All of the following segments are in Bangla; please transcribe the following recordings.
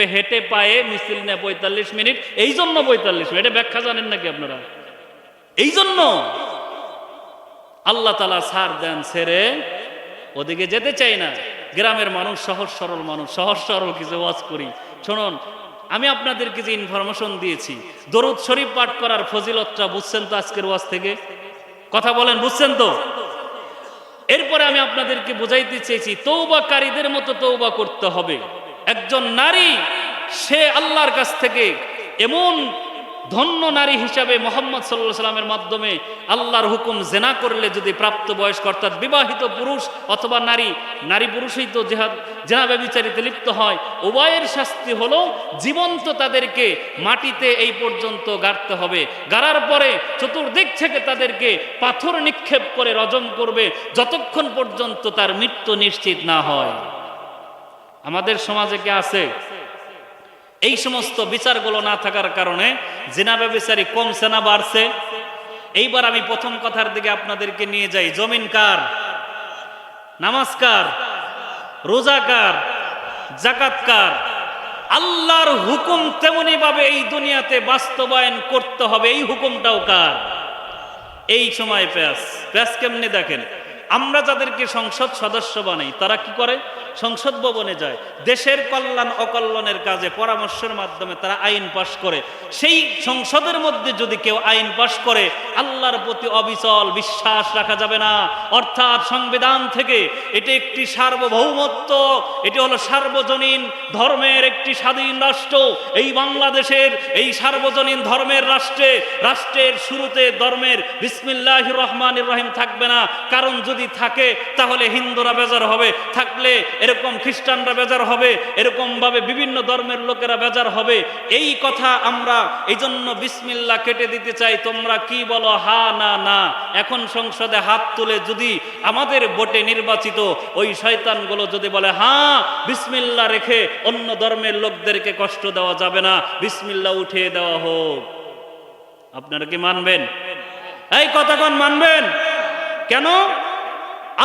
হেঁটে পায়ে মিছিল নেয় পঁয়তাল্লিশ মিনিট। এই জন্য পঁয়তাল্লিশ মিনিট। এটা ব্যাখ্যা জানেন নাকি আপনারা? এই জন্য আল্লাহ তালা সার দেন ছেড়ে। ওদিকে যেতে চাই না। গ্রামের মানুষ সহজ সরল মানুষ। সহজ সরল কিছু ওয়াজ করি। শুনুন, আমি আপনাদের কিছু ইনফরমেশন দিয়েছি। দরুদ শরীফ পাঠ করার ফজিলতটা বুঝছেন তো আজকের ওয়াজ থেকে? কথা বলেন, বুঝছেন তো? এরপরে আমি আপনাদেরকে বুঝাইতে চেয়েছি তৌবাকারীদের মতো তৌবা করতে হবে। একজন নারী, সে আল্লাহর কাছ থেকে এমন ধন্য নারী হিসাবে মোহাম্মদ সাল্লাহ সাল্লামের মাধ্যমে আল্লাহর হুকুম জেনা করলে যদি প্রাপ্ত বয়স্ক অর্থাৎ বিবাহিত পুরুষ অথবা নারী নারী পুরুষই তো জেহাদ, জেনা ব্যবিচারিতে লিপ্ত হয়, উভয়ের শাস্তি হলো জীবন্ত তাদেরকে মাটিতে এই পর্যন্ত গাড়তে হবে। গাড়ার পরে চতুর্দিক থেকে তাদেরকে পাথর নিক্ষেপ করে রজম করবে, যতক্ষণ পর্যন্ত তার মৃত্যু নিশ্চিত না হয়। আমাদের সমাজে কে আছে? এই সমস্ত বিচারগুলো না থাকার কারণে জেনা ব্যবচারী কমছে না বাড়ছে। এইবার আমি প্রথম কথার দিকে আপনাদেরকে নিয়ে যাই। জমিন কার? নামাজ কার? রোজা কার? জাকাত আল্লাহর হুকুম তেমনি ভাবে এই দুনিয়াতে বাস্তবায়ন করতে হবে। এই হুকুমটাও কার? এই সময় প্যাস প্যাস কেমনে দেখেন? আমরা যাদেরকে সংসদ সদস্য বানাই, তারা কি করে? সংসদ ভবনে যায়। দেশের কল্যাণ, অকল্যাণের কাজে পরামর্শের মাধ্যমে তারা আইন পাশ করে। সেই সংসদের মধ্যে যদি কেউ আইন পাশ করে, আল্লাহর প্রতি অবিচল বিশ্বাস রাখা যাবে না। অর্থাৎ সংবিধান থেকে এটি একটি সার্বভৌমত্ব, এটি হলো সার্বজনীন ধর্মের একটি স্বাধীন রাষ্ট্র। এই বাংলাদেশের, এই সার্বজনীন ধর্মের রাষ্ট্রে, রাষ্ট্রের শুরুতে ধর্মের বিসমিল্লাহ রহমান রহিম থাকবে না। কারণ যদি থাকে, তাহলে হিন্দুরা বেজার হবে। থাকলে এরকম খ্রিস্টানরা বেজার হবে এরকম ভাবে বিভিন্ন ধর্মের লোকেরা বেজার হবে। এই কথা আমরা এই জন্য বিসমিল্লা কেটে দিতে চাই, তোমরা কি বলো, হা না না। এখন সংসদে হাত তুলে যদি আমাদের ভোটে নির্বাচিত ওই শয়তানগুলো যদি বলে হ্যাঁ বিসমিল্লা রেখে অন্য ধর্মের লোকদেরকে কষ্ট দেওয়া যাবে না, বিসমিল্লা উঠিয়ে দেওয়া হোক। আপনারা কি মানবেন? এই কথা কোন মানবেন? কেন?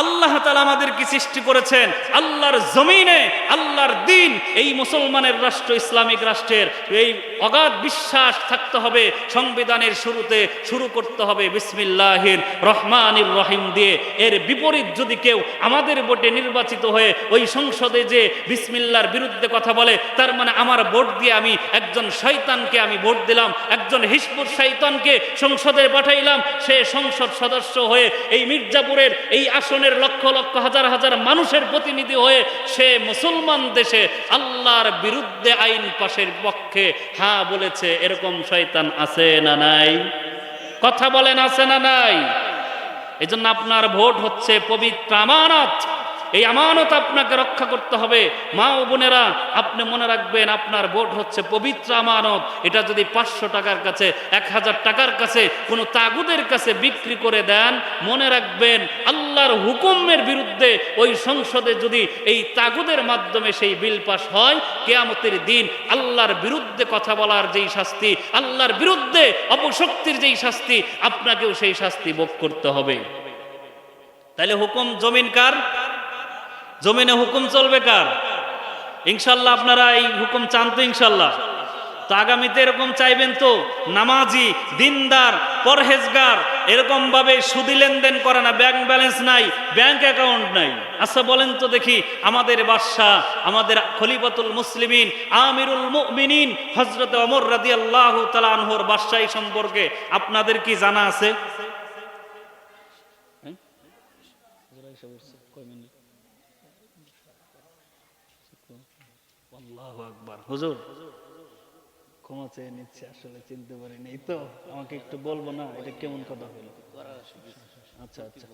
আল্লাহ তালা আমাদেরকে সৃষ্টি করেছেন। আল্লাহর জমিনে, আল্লাহর দিন। এই মুসলমানের রাষ্ট্র, ইসলামিক রাষ্ট্রের এই অগাধ বিশ্বাস থাকতে হবে, সংবিধানের শুরুতে শুরু করতে হবে বিসমিল্লাহির রহমানির রহিম দিয়ে। এর বিপরীত যদি কেউ আমাদের ভোটে নির্বাচিত হয়ে ওই সংসদে যে বিসমিল্লার বিরুদ্ধে কথা বলে, তার মানে আমার ভোট দিয়ে আমি একজন শয়তানকে আমি ভোট দিলাম, একজন হিসপুর শৈতানকে সংসদে পাঠাইলাম, সে সংসদ সদস্য হয়ে এই মির্জাপুরের এই আসনের লক্ষ লক্ষ হাজার হাজার মানুষের প্রতিনিধি হয়ে সে মুসলমান দেশে আল্লাহর বিরুদ্ধে আইন পাশের পক্ষে হ্যাঁ বলেছে, এরকম শয়তান আছে না নাই? কথা বলেন, আছে না নাই? এজন্য আপনার ভোট হচ্ছে পবিত্র আমানত। এই আমানত আপনাকে রক্ষা করতে হবে। মা ও বোনেরা, আপনি মনে রাখবেন, আপনার ভোট হচ্ছে পবিত্র আমানত। এটা যদি পাঁচশো টাকার কাছে, এক হাজার টাকার কাছে কোনো তাগুদের কাছে বিক্রি করে দেন, মনে রাখবেন, আল্লাহর হুকুমের বিরুদ্ধে ওই সংসদে যদি এই তাগুদের মাধ্যমে সেই বিল পাস হয়, কেয়ামতের দিন আল্লাহর বিরুদ্ধে কথা বলার যেই শাস্তি, আল্লাহর বিরুদ্ধে অপশক্তির যেই শাস্তি, আপনাকেও সেই শাস্তি ভোগ করতে হবে। তাহলে হুকুম জমিন কার? জমিনে হুকুম চলবে কার? ইনশাল্লাহ আপনারা এই হুকুম চান তো ইনশাল্লাহ। তো আগামীতে এরকম চাইবেন তো? নামাজি, দিনদার, পরহেজগার এরকম ভাবে সুদি লেনদেন করে না, ব্যাংক ব্যালেন্স নাই, ব্যাংক অ্যাকাউন্ট নাই। আচ্ছা বলেন তো দেখি, আমাদের বাদশাহ, আমাদের খলিফাতুল মুসলিমিন, আমিরুল মুমিনিন হজরত অমর রাদি আল্লাহ তালানহর বাদশাহী সম্পর্কে আপনাদের কি জানা আছে? আল্লাহু আকবার। হুজুর, ক্ষমা চেয়ে নিচ্ছে, আসলে চিনতে পারিনি। এই তো, আমাকে একটু বলব না, এটা কেমন কথা হলো? আচ্ছা আচ্ছা।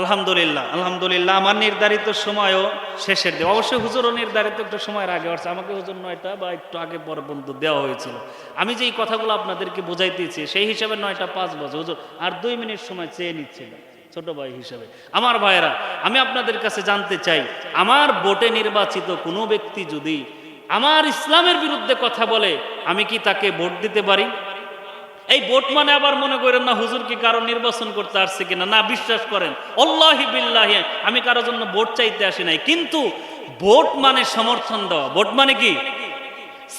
আলহামদুলিল্লাহ আলহামদুলিল্লাহ, আমার নির্ধারিত সময়ও শেষের দিকে। অবশ্যই হুজুরও নির্ধারিত একটা সময়ের আগে আসছে। আমাকে হুজুর নয়টা বা একটু আগে পরে পর্যন্ত দেওয়া হয়েছিল। আমি যে এই কথাগুলো আপনাদেরকে বোঝাইতেছি, সেই হিসাবে নয়টা পাঁচ বছর হুজুর, আর দুই মিনিট সময় চেয়ে নিচ্ছিলাম। ছোট ভাই হিসেবে। আমার ভাইয়েরা, আমি আপনাদের কাছে জানতে চাই, আমার ভোটে নির্বাচিত কোনো ব্যক্তি যদি আমার ইসলামের বিরুদ্ধে কথা বলে, আমি কি তাকে ভোট দিতে পারি? এই ভোট মানে আবার মনে করেন না, হুজুর কি কারও নির্বাচন করতে আসছে কিনা? না, বিশ্বাস করেন, অল্লাহি বিল্লাহি, আমি কারোর জন্য ভোট চাইতে আসি নাই। কিন্তু ভোট মানে সমর্থন দেওয়া। ভোট মানে কি?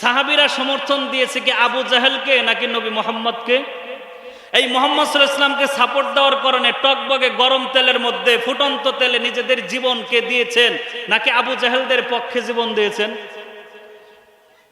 সাহাবিরা সমর্থন দিয়েছে কি আবু জাহেলকে নাকি নবী মোহাম্মদকে? এই মোহাম্মদ ইসলামকে সাপোর্ট দেওয়ার কারণে টকবগে গরম তেলের মধ্যে ফুটন্ত তেলে নিজেদের জীবনকে দিয়েছেন, নাকি আবু জাহেলদের পক্ষে জীবন দিয়েছেন?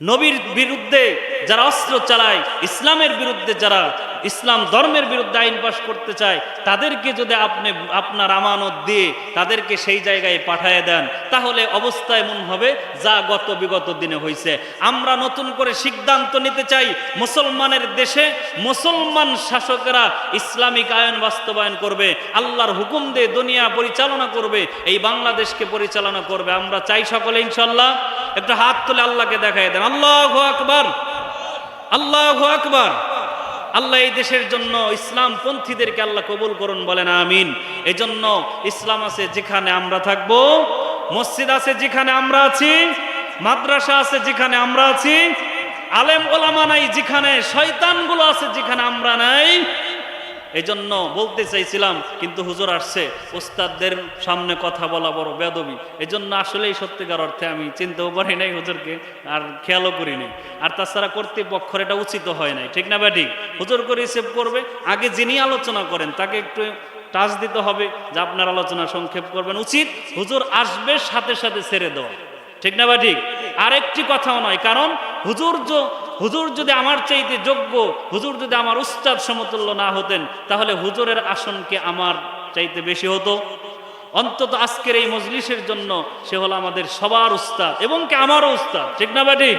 নবীর বিরুদ্ধে যারা অস্ত্র চালায়, ইসলামের বিরুদ্ধে যারা ইসলাম ধর্মের বিরুদ্ধে আইন পাশ করতে চায়, তাদেরকে যদি আপনি, আপনার আমানত দিয়ে তাদেরকে সেই জায়গায় পাঠিয়ে দেন, তাহলে অবস্থা এমন হবে যা গত বিগত দিনে হয়েছে আমরা নতুন করে সিদ্ধান্ত নিতে চাই, মুসলমানের দেশে মুসলমান শাসকেরা ইসলামিক আইন বাস্তবায়ন করবে, আল্লাহর হুকুম দিয়ে দুনিয়া পরিচালনা করবে, এই বাংলাদেশকে পরিচালনা করবে। আমরা চাই সকলে ইনশাল্লাহ একটু হাত তুলে আল্লাহকে দেখাই দেন। আল্লাহ আকবর। আল্লাহ আকবর। আল্লাহ এই দেশের জন্য ইসলাম পন্থীদেরকে আল্লাহ কবুল করুন বলেন, আমিন। এজন্য ইসলাম আছে যেখানে আমরা থাকব, মসজিদ আছে যেখানে আমরা আছি, মাদ্রাসা আছে যেখানে আমরা আছি, আলেম ওলামা নাই যেখানে, শয়তানগুলো আছে যেখানে আমরা নাই। এই জন্য বলতে চাইছিলাম, কিন্তু হুজুর আসছে, ওস্তাদদের সামনে কথা বলা বড় বেদবি এই জন্য আসলেই সত্যিকার অর্থে আমি চিন্তাও পারি নাই হুজুরকে, আর খেয়ালও করি নাই। আর তাছাড়া কর্তৃপক্ষের এটা উচিত হয় নাই, ঠিক না ব্যাটি হুজুর করে রিসিভ করবে, আগে যিনি আলোচনা করেন, তাকে একটু টাচ দিতে হবে যে আপনার আলোচনা সংক্ষেপ করবেন। উচিত হুজুর আসবে সাথে সাথে ছেড়ে দেওয়া, ঠিক না বা ঠিক। আরেকটি কথাও নয়, কারণ হুজুর হুজুর যদি আমার চাইতে যোগ্য, হুজুর যদি আমার উস্তাদ সমতুল্য না হতেন, তাহলে হুজুরের আসনকে আমার চাইতে বেশি হতো। অন্তত আজকের এই মজলিসের জন্য সে হলো আমাদের সবার উস্তাদ, এবং কি আমারও উস্তাদ, ঠিক না বা ঠিক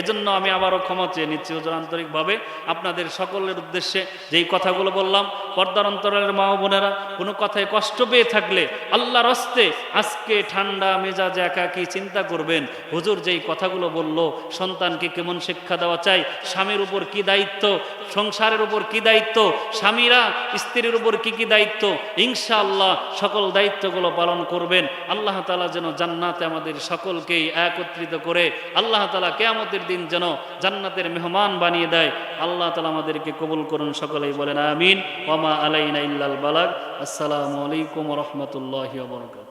এজন্য আমি আবারও ক্ষমা চেয়ে নিচ্ছি হুজুর, আন্তরিকভাবে আপনাদের সকলের উদ্দেশ্যে যেই কথাগুলো বললাম, পর্দার অন্তরের মা বোনেরা, কোনো কথায় কষ্ট পেয়ে থাকলে আল্লাহর হস্তে আজকে ঠান্ডা মেজাজে একাকি চিন্তা করবেন। হুজুর যেই কথাগুলো বলল, সন্তানকে কেমন শিক্ষা দেওয়া চাই? স্বামীর উপর কি দায়িত্ব? সংসারের উপর কি দায়িত্ব? স্বামীরা স্ত্রীর উপর কি কি দায়িত্ব? ইনশাআল্লাহ সকল দায়িত্বগুলো পালন করবেন। আল্লাহ তালা যেন জান্নাতে আমাদের সকলকেই একত্রিত করে, আল্লাহ তালা কেয়ামতের দিন যেন জান্নাতের মেহমান বানিয়ে দেয়। আল্লাহ তালা আমাদেরকে কবুল করুন, সকলেই বলেন আমিন। ওমা আলাইনা ইল্লাল বালাক আসসালামু আলাইকুম রহমতুল্লাহ বরকাত